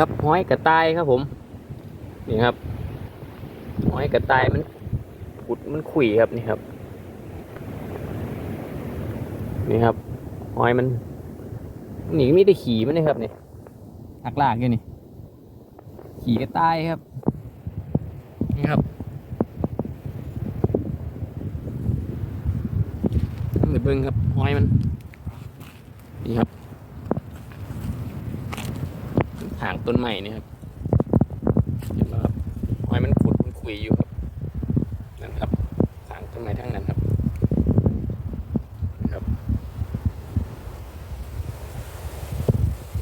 ครับห้อยกระต่ายครับผม นี่ครับห้อยกระต่ายมันขุดมันขุยครับนี่ครับ นี่ครับห้อยมันหนีไม่ได้ขี่มันนะครับนี่หักลากอยู่นี่ ขี่กระต่ายครับ นี่ครับไปเบิ้งครับห้อยมัน นี่ครับ ห่าง ต้นใหม่นี่ครับเห็นไหมครับหอยมันขุดมันคุยอยู่ครับนั่นครับห่างต้นไม้ทั้งนั้นครับนะครับ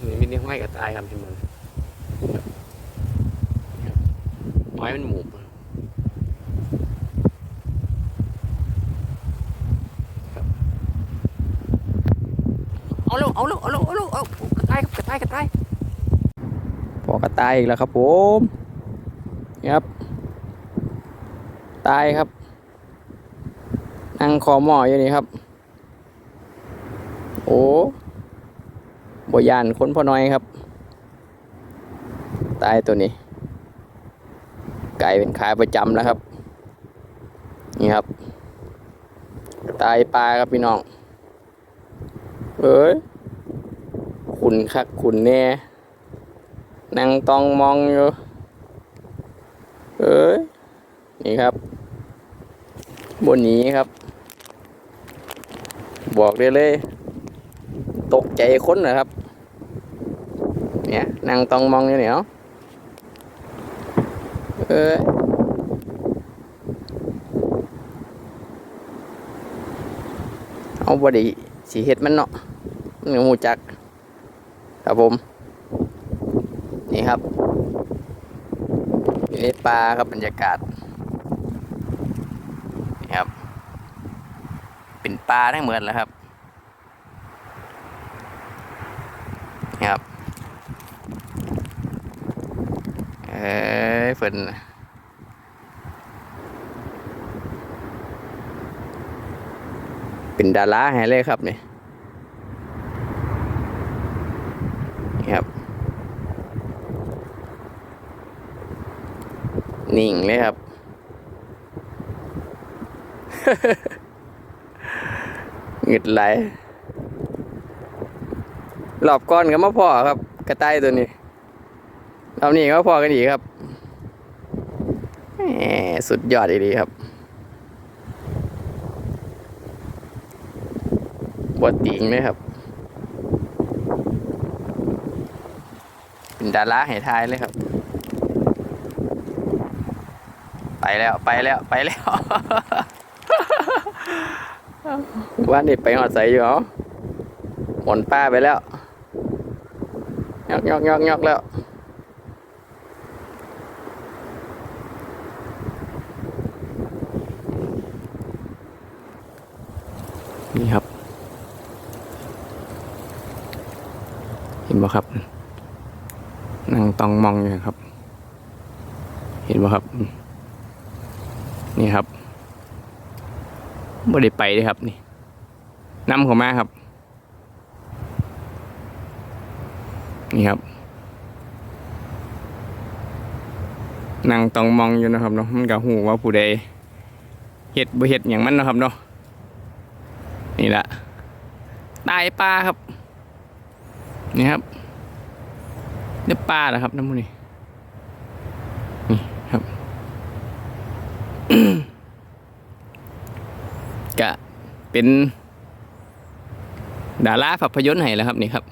นี่ม่ได้ห้อยกับตายครับที่มันครับครับหอยมันหมูบเอาลูกเอาลูกเอาลูกเอาลูกเอากระต่ายครับกระต่ายกระต่าย อกระต่ายอีกแล้วครับผมนี่ครับตายครับ นั่งคอหมออยู่นี่ครับ โอ้บยานคนพอน้อยครับ ตายตัวนี้ ไก่เป็นขายประจำแล้วครับ นี่ครับ ตายปลาครับพี่น้องเอ้ยขุนคักขุนแน่ นั่งตองมองอยู่ เอ้ย นี่ครับ บนนี้ครับ บอกได้เลย ตกใจคนนะครับ เนี่ยนั่งตองมองอยู่เนี่ยเนาะเอ้ยเอาบไดีสีเห็ดมันเนาะมันก็หูจัก ครับผม นี่ครับ อยู่ในป่าครับบรรยากาศนี่ครับ เป็นป่าทั้งหมดแล้วครับนี่ครับเอ้ยเฟินเป็นดาราให้เลยครับนี่นี่ครับ นิ่งเลยครับ หงึดไหลรอบก้อนก็มาพอครับ กระต่ายตัวนี้รอบนี้ก็มาพอกันอีกครับแหมสุดยอดดีครับบดติงเลยครับ เป็นดาราให้ทายเลยครับ ไปแล้วไปแล้วไปแล้วว่านี่ไปหอดใสอยู่เหรอหมนป้าไปแล้วยอกยอกยอกยอกแล้วนี่ครับ เห็นบ่ครับนั่งตองมองอยู่ครับ เห็นบ่ครับ นี่ครับไม่ได้ไปเลยครับนี่น้ำเขามาครับ นี่ครับนั่งต้องมองอยู่นะครับเนาะมันก็หูว่าผู้ใดเห็ดบ่เห็ดอย่างมันนะครับเนาะนี่แหละตายปลาครับ นี่ครับเนื้อปลาเหรอครับน้ำมันนี่ครับ ก็เป็นดาราภาพยนตร์ให้แล้วครับนี่ครับ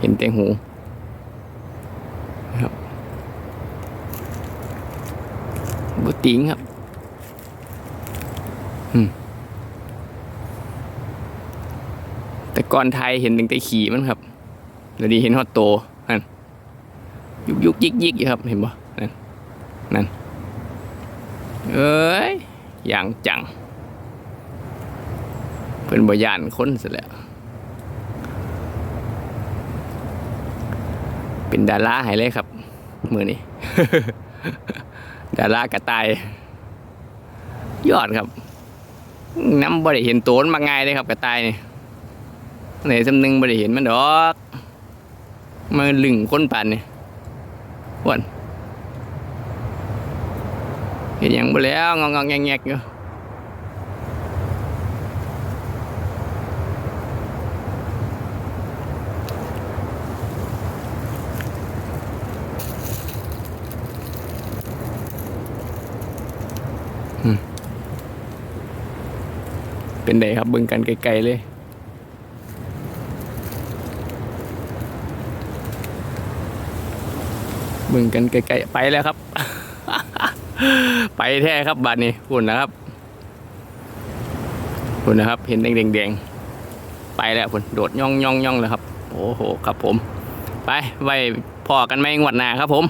เห็นแต่หูครับบุติงครับแต่ก่อนไทยเห็นตั้งแต่ขี่มันครับแล้วดีเห็นฮอตโตนั่นยุกยุกยิกยิกอยู่ครับเห็นปะ นั่น เอ้ย อย่างจัง เป็นบยานคนเสแล้ว เป็นดาราให้เลยครับ มือนี้ ดารากระตาย ยอดครับ น้ำบ่ได้เห็นโตนมาง่ายเลยครับ กระตายนี่ไหนสำนึงบ่ได้เห็นมันดอก มันลึงคนป่านนี่อ้วน เห็นยังบ่แล้วงองๆแงกๆอยู่เป็นไดครับเบิ่งกันไกลๆเลยเบิ่งกันไกลๆไปแล้วครับ ไปแท้ครับบาดนี้หุ่นนะครับหุ่นนะครับเห็นแดงๆไปแล้วหุ่นโดดย่องย่องย่องเลยครับ โอ้โหครับผม ไปไว้พอกันไหมงวดหน้าครับผม